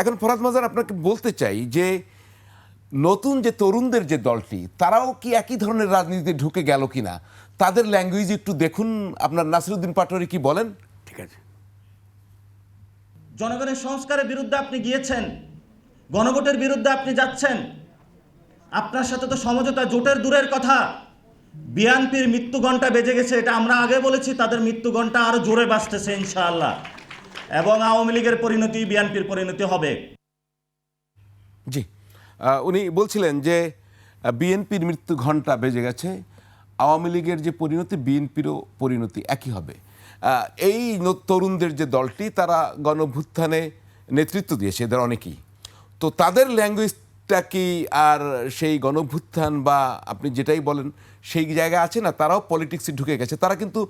এখন ফরাদ মাজার আপনাকে বলতে চাই যে নতুন যে তরুণদের যে দলটি, তারাও কি একই ধরনের রাজনীতিতে ঢুকে গেল কিনা? তাদের ল্যাঙ্গুয়েজ একটু দেখুন। আপনার নাসিরুদ্দিন পাটোয়ারি কি বলেন? ঠিক আছে। জনগণের সংস্কারের বিরুদ্ধে আপনি গিয়েছেন, গণভোটের বিরুদ্ধে আপনি যাচ্ছেন। আপনার সাথে তো সমঝোতা, জোটের দূরের কথা। বিএনপির মৃত্যু ঘণ্টা বেজে গেছে, এটা আমরা আগে বলেছি, তাদের মৃত্যু ঘণ্টা আরও জোরে বাঁচতেছে, ইনশাআল্লাহ। এবং আওয়ামী লীগের পরিণতি, বিএনপির পরিণতি হবে। জি। উনি বলছিলেন যে বিএনপির মৃত্যু ঘণ্টা বেজে গেছে। আওয়ামী লীগের যে পরিণতি, বিএনপিরও পরিণতি একই হবে। এই তরুণদের যে দলটি, তারা গণভ্যুত্থানে নেতৃত্ব দিয়েছে, এদের অনেকেই। তো তাদের ল্যাঙ্গুয়েজটা কি আর সেই গণভ্যুত্থান বা আপনি যেটাই বলেন, সেই জায়গায় আছে না? তারাও পলিটিক্সে ঢুকে গেছে। তারা কিন্তু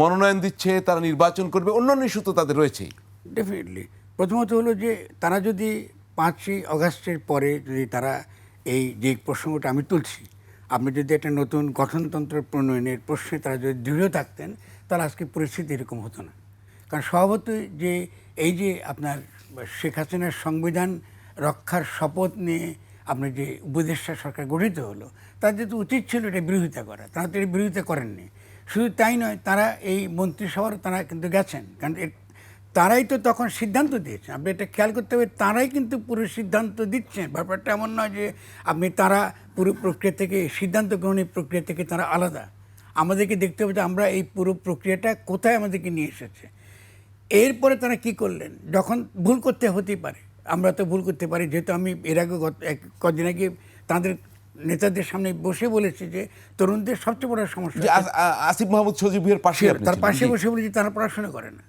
মনোনয়ন দিচ্ছে, তারা নির্বাচন করবে, অন্যান্য ইস্যু তো তাদের রয়েছেই। ডেফিনেটলি প্রথমত হলো যে, তারা যদি পাঁচই অগাস্টের পরে যদি তারা এই যে প্রসঙ্গটা আমি তুলছি, আপনি যদি একটা নতুন গঠনতন্ত্র প্রণয়নের প্রশ্নে তারা যদি দৃঢ় থাকতেন, তাহলে আজকে পরিস্থিতি এরকম হতো না। কারণ স্বভাবতই যে, এই যে আপনার শেখ হাসিনার সংবিধান রক্ষার শপথ নিয়ে আপনার যে উপদেষ্টা সরকার গঠিত হলো তাদের তো উচিত ছিল এটা বিরোধিতা করা, তারা তো এটা বিরোধিতা করেননি। শুধু তাই নয়, তারা এই মন্ত্রিসভার তারা কিন্তু গেছেন, কারণ তারাই তো তখন সিদ্ধান্ত দিয়েছেন। আপনি এটা খেয়াল করতে হবে তারাই কিন্তু পুরো সিদ্ধান্ত দিচ্ছেন। ব্যাপারটা এমন নয় যে আপনি তারা পুরো প্রক্রিয়া থেকে সিদ্ধান্ত গ্রহণের প্রক্রিয়া থেকে তারা আলাদা। আমাদেরকে দেখতে হবে যে আমরা এই পুরো প্রক্রিয়াটা কোথায় আমাদেরকে নিয়ে এসেছে। এরপরে তারা কি করলেন? যখন ভুল করতে হতেই পারে। আমরা তো ভুল করতে পারি। যেহেতু আমি এর আগে গত এক কদিন আগে তাদের নেতাদের সামনে বসে বলেছি যে তরুণদের সবচেয়ে বড় সমস্যা আসিফ মাহমুদ সজিবের পাশে তার পাশে বসে বলেছি তারা পড়াশোনা করে না।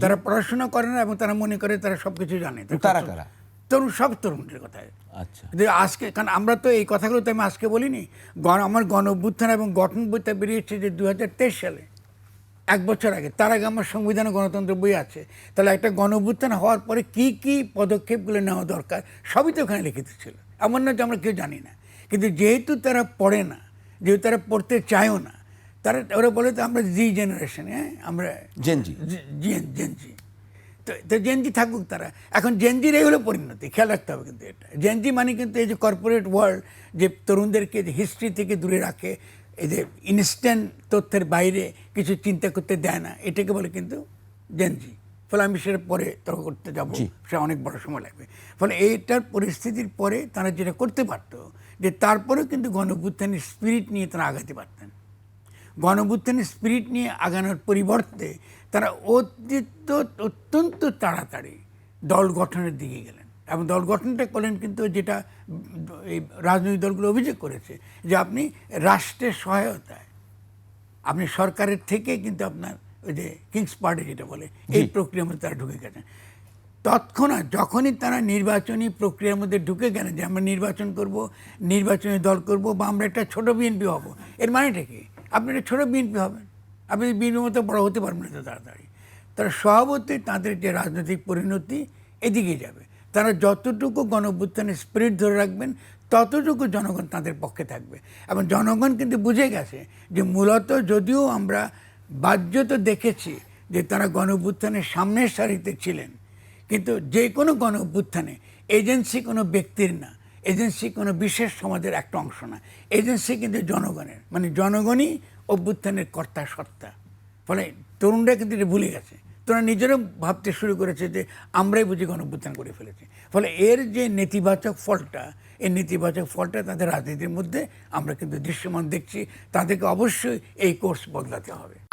তারা পড়াশোনা করে না এবং তারা মনে করে তারা সব কিছু জানে তারা কারা? তরুণ সব তরুণদের কথায় আচ্ছা। আজকে কারণ আমরা তো এই কথাগুলো তো আমি আজকে বলিনি। গণ আমার গণ অভ্যুত্থান এবং গঠন বইটা বেরিয়েছে যে দু হাজার তেইশ সালে। এক বছর আগে। তার আগে আমার সংবিধান গণতন্ত্র বই আছে। তাহলে একটা গণ অভ্যুত্থান হওয়ার পরে কি কি পদক্ষেপগুলো নেওয়া দরকার সবই তো ওখানে লিখিত ছিল। এমন না যে আমরা কেউ জানি না। কিন্তু যেহেতু তারা পড়ে না যেহেতু তারা পড়তে চায়ও না তারা ওরা বলে তো আমরা জি জেনারেশন হ্যাঁ? আমরা জেনজি জেন জেনজি তো তো জেনজি থাকুক তারা। এখন জেনজির এই হলো পরিণতি খেয়াল রাখতে হবে কিন্তু এটা। জেনজি মানে কিন্তু এই যে কর্পোরেট ওয়ার্ল্ড যে তরুণদেরকে যে হিস্ট্রি থেকে দূরে রাখে এই যে ইনস্ট্যান্ট তথ্যের বাইরে কিছু চিন্তা করতে দেয় না এটাকে বলে কিন্তু জেনজি ফলে আমি সেটা পরে তর্ক করতে যাব সে অনেক বড় সময় লাগবে। ফলে এইটার পরিস্থিতির পরে তারা যেটা করতে পারতো যে তারপরেও কিন্তু গণভ্যুত্থানের স্পিরিট নিয়ে তারা আগাতে পারতেন। গণভ্যুত্থানের স্পিরিট নিয়ে আগানোর পরিবর্তে তারা অত্যন্ত অত্যন্ত তাড়াতাড়ি দল গঠনের দিকে গেলেন। এবং দল গঠনটা করলেন কিন্তু যেটা এই রাজনৈতিক দলগুলো অভিযোগ করেছে যে আপনি রাষ্ট্রের সহায়তায় আপনি সরকারের থেকে কিন্তু আপনার ওই যে কিংস পার্টি যেটা বলে এই প্রক্রিয়ার মধ্যে তারা ঢুকে গেছেন। তৎক্ষণাৎ যখনই তারা নির্বাচনী প্রক্রিয়ার মধ্যে ঢুকে গেলেন যে আমরা নির্বাচন করব নির্বাচনী দল করব বা আমরা একটা ছোট বিএনপি হব এর মানেটা কি? আপনি একটা ছোটো বিএনপি হবেন। আপনি বিএনপির মতো বড় হতে পারবেন না তাড়াতাড়ি। তারা স্বভাবতই তাদের যে রাজনৈতিক পরিণতি এদিকে যাবে। তারা যতটুকু গণভ্যুত্থানের স্পিরিট ধরে রাখবেন, ততটুকু জনগণ তাদের পক্ষে থাকবে। এবং জনগণ কিন্তু বুঝে গেছে যে মূলত যদিও আমরা বাহ্য তো দেখেছি যে তারা গণভ্যুত্থানের সামনের সারিতে ছিলেন, কিন্তু যে কোনো গণ অভ্যুত্থানে এজেন্সি কোনো ব্যক্তির না। এজেন্সি কোনো বিশেষ সমাজের একটা অংশ না। এজেন্সি কিন্তু জনগণের মানে জনগণই অভ্যুত্থানের কর্তা সত্তা। ফলে তরুণরা কিন্তু এটা ভুলে গেছে। তোরা নিজেরও ভাবতে শুরু করেছে যে আমরাই বুঝি গণ অভ্যুত্থান করে ফেলেছি। ফলে এর যে নেতিবাচক ফলটা, এই নেতিবাচক ফলটা তাদের রাজনীতির মধ্যে আমরা কিন্তু দৃশ্যমান দেখছি। তাদেরকে অবশ্যই এই কোর্স বদলাতে হবে।